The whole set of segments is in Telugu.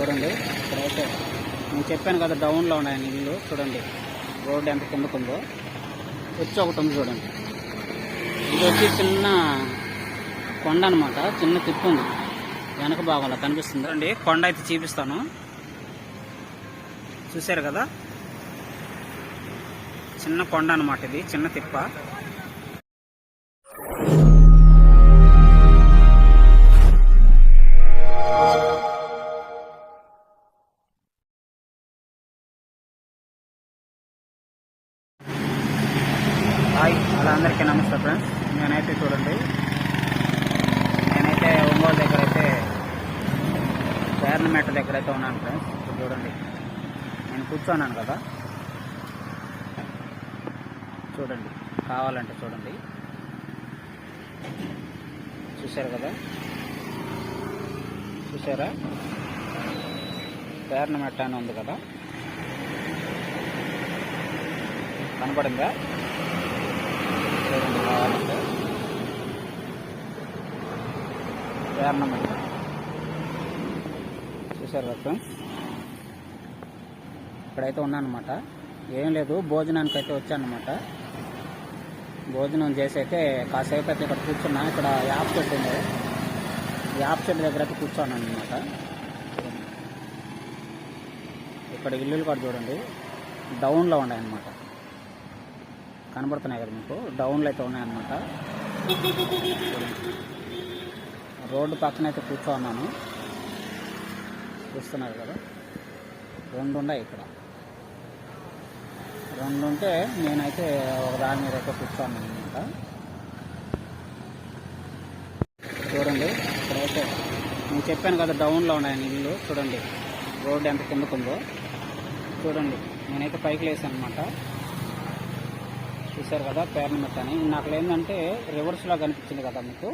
చూడండి. ఇక్కడైతే నేను చెప్పాను కదా డౌన్లో ఉన్నాయని ఇల్లు చూడండి. రోడ్డు ఎంత కిందకుందో. వచ్చి ఒకటి ఉంది చూడండి. ఇది వచ్చి చిన్న కొండ అనమాట చిన్న తిప్పు ఉంది. వెనక భాగంలో కనిపిస్తుంది. అండి కొండ అయితే చూపిస్తాను. చూశారు కదా? చిన్న కొండ అనమాట ఇది. చిన్న తిప్ప. హాయ్ అలా అందరికీ నమస్తే ఫ్రెండ్స్. నేనైతే చూడండి. నేనైతే ఒంగోలు దగ్గర అయితే గవర్నమెంట్ దగ్గర అయితే ఉన్నాను ఫ్రెండ్స్. ఇప్పుడు చూడండి. నేను కూర్చోన్నాను కదా. చూడండి. కావాలంటే చూడండి. చూశారు కదా? చూసారా గవర్నమెంట్ అని ఉంది కదా. కనపడిందా చూడండి కావాలంటే గవర్నమెంట్ చూసారు కదా ఫ్రెండ్స్? ఇక్కడైతే ఉన్నానమాట ఏం లేదు భోజనానికి అయితే వచ్చానమాట భోజనం చేసి అయితే కాసేపు అయితే ఇక్కడ కూర్చున్నా. ఇక్కడ యాప్ చెట్టు ఉంది. యాప్ చెట్టు దగ్గర అయితే కూర్చోన్నాను అనమాట ఇక్కడ ఇల్లులు కూడా చూడండి. డౌన్లో ఉన్నాయన్నమాట. కనబడుతున్నాయి కదా మీకు? డౌన్లో అయితే ఉన్నాయన్నమాట. రోడ్డు పక్కన అయితే కూర్చోన్నాను. చూస్తున్నారు కదా. రెండు ఉన్నాయి ఇక్కడ. రెండు ఉంటే నేనైతే ఒక దాని మీద అయితే కూర్చోన్నాను అనమాట చూడండి ఇక్కడైతే నేను చెప్పాను కదా డౌన్లో ఉన్నాయని ఇల్లు చూడండి రోడ్డు ఎంత కిందకుందో చూడండి నేనైతే పైకి లేసాను అనమాట చూశారు కదా పేర్నమెట్ అని నాకు ఏంటంటే రివర్స్లో కనిపించింది కదా మీకు.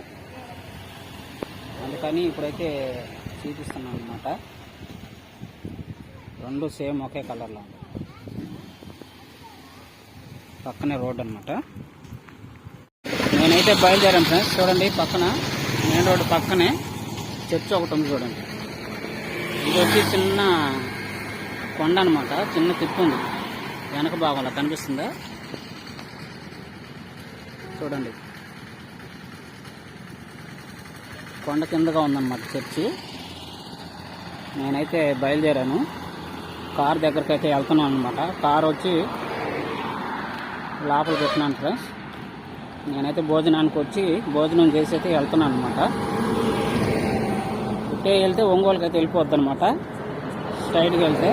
అందుకని ఇప్పుడైతే చూపిస్తున్నాను అనమాట రెండు సేమ్ ఒకే కలర్లో పక్కనే రోడ్ అనమాట నేనైతే బయలుదేరాను ఫ్రెండ్స్ చూడండి పక్కన మెయిన్ రోడ్డు పక్కనే చర్చ్ ఒకటి ఉంది చూడండి. ఇది వచ్చి చిన్న కొండ అనమాట చిన్న తిప్పు ఉంది. వెనక భాగంలో కనిపిస్తుందా? చూడండి. కొండ కిందగా ఉందన్నమాట చర్చి. నేనైతే బయలుదేరాను. కార్ దగ్గరికి అయితే వెళ్తున్నాను అనమాట కార్ వచ్చి లోపల పెట్టినాను ఫ్రెండ్స్ నేనైతే భోజనానికి వచ్చి భోజనం చేసి అయితే వెళ్తున్నాను అనమాట ఇట్టే వెళ్తే ఒంగోలుకి అయితే వెళ్ళిపోద్ది అనమాట స్ట్రైట్కి వెళ్తే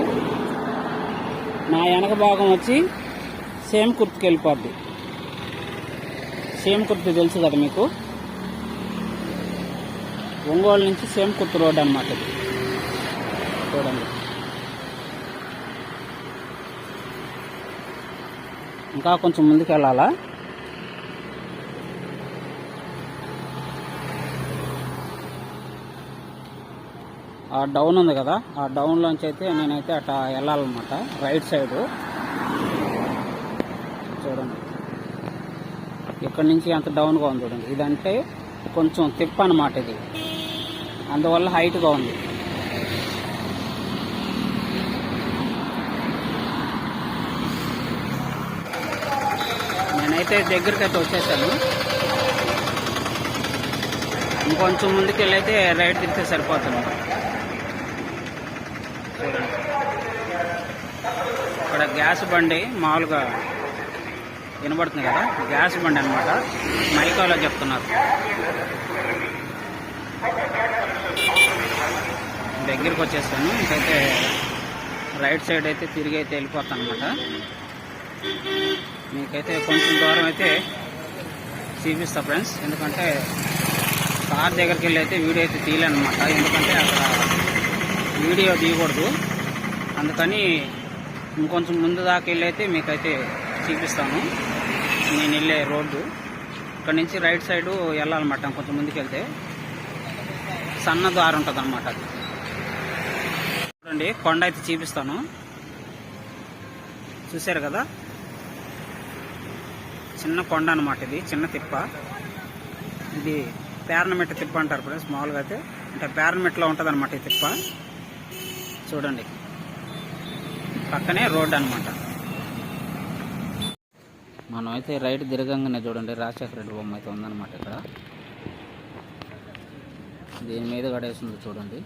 నా వెనక భాగం వచ్చి సేమ్ కుర్తికి వెళ్ళిపోద్ది. సేమ్ కుర్తి తెలుసు కదా మీకు? ఒంగోలు నుంచి సేమ్ కుత్తు రోడ్ అనమాట ఇది. చూడండి. ఇంకా కొంచెం ముందుకు వెళ్ళాలా ఆ డౌన్ ఉంది కదా ఆ డౌన్లోంచి అయితే నేనైతే అట్లా వెళ్ళాలన్నమాట రైట్ సైడు. చూడండి. ఇక్కడ నుంచి అంత డౌన్గా ఉంది చూడండి. ఇదంటే కొంచెం తిప్ప అనమాట ఇది. అందువల్ల హైట్గా ఉంది. నేనైతే దగ్గరికి అయితే వచ్చేసాను. ఇంకొంచెం ముందుకు వెళ్ళైతే రైట్ తిరిగితే సరిపోతుంది. చూడండి. ఇక్కడ గ్యాస్ బండి మామూలుగా వినబడుతుంది కదా? గ్యాస్ బండి అనమాట మైకాలో చెప్తున్నారు. దగ్గరికి వచ్చేసాను ఇంకైతే రైట్ సైడ్ అయితే తిరిగి అయితే వెళ్ళిపోతాను అనమాట మీకైతే కొంచెం దూరం అయితే చూపిస్తా ఫ్రెండ్స్. ఎందుకంటే కార్ దగ్గరికి వెళ్ళి అయితే వీడియో అయితే తీయలేనమాట ఎందుకంటే అక్కడ వీడియో తీయకూడదు. అందుకని ఇంకొంచెం ముందు దాకా వెళ్ళి అయితే మీకైతే చూపిస్తాను. నేను వెళ్ళే రోడ్డు. ఇక్కడ నుంచి రైట్ సైడ్ వెళ్ళాలన్నమాట. కొంచెం ముందుకు వెళ్తే. సన్న దారి ఉంటుంది అనమాట అది. చూడండి కొండ అయితే చూపిస్తాను. చూశారు కదా? చిన్న కొండ అనమాట ఇది చిన్న తిప్ప. ఇది పేర్నమెట్ తిప్ప అంటారు ఫ్రెండ్స్ మామూలుగా అయితే. అంటే పేర్నమెట్లో ఉంటుంది అనమాట ఈ తిప్ప. చూడండి. పక్కనే రోడ్ అన్నమాట. మనం అయితే రైట్ తిరగంగానే చూడండి రాజశేఖర రెడ్డి బొమ్మ అయితే ఉందన్నమాట ఇక్కడ. దీని మీద గడేస్తుంది చూడండి.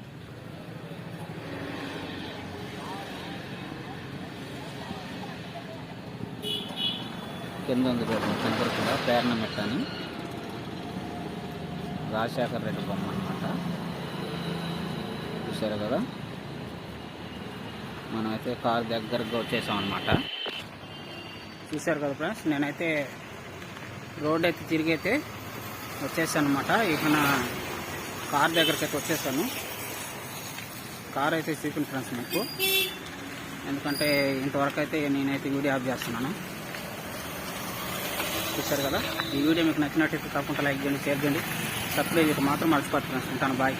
కింద ఉంది చూడండి కింద కూడా పేర్నమెట్ అని. రాజశేఖర రెడ్డి బొమ్మ అనమాట చూసారు కదా? మనమైతే కార్ దగ్గరగా వచ్చేసాం అనమాట చూసారు కదా ఫ్రెండ్స్? నేనైతే రోడ్ అయితే తిరిగి అయితే వచ్చేసాను అనమాట ఇక నా కార్ దగ్గరికి అయితే వచ్చేసాను. కార్ అయితే చూపింది ఫ్రెండ్స్ మీకు. ఎందుకంటే ఇంతవరకు అయితే నేనైతే వీడియో ఆఫ్ చేస్తున్నాను. చూశారు కదా? ఈ వీడియో మీకు నచ్చినట్టయితే తప్పకుండా లైక్ చేయండి షేర్ చేయండి. సబ్స్క్రైబ్ మాత్రం మర్చిపోతుంది ఫ్రెండ్స్. ఉంటాను. బాయ్.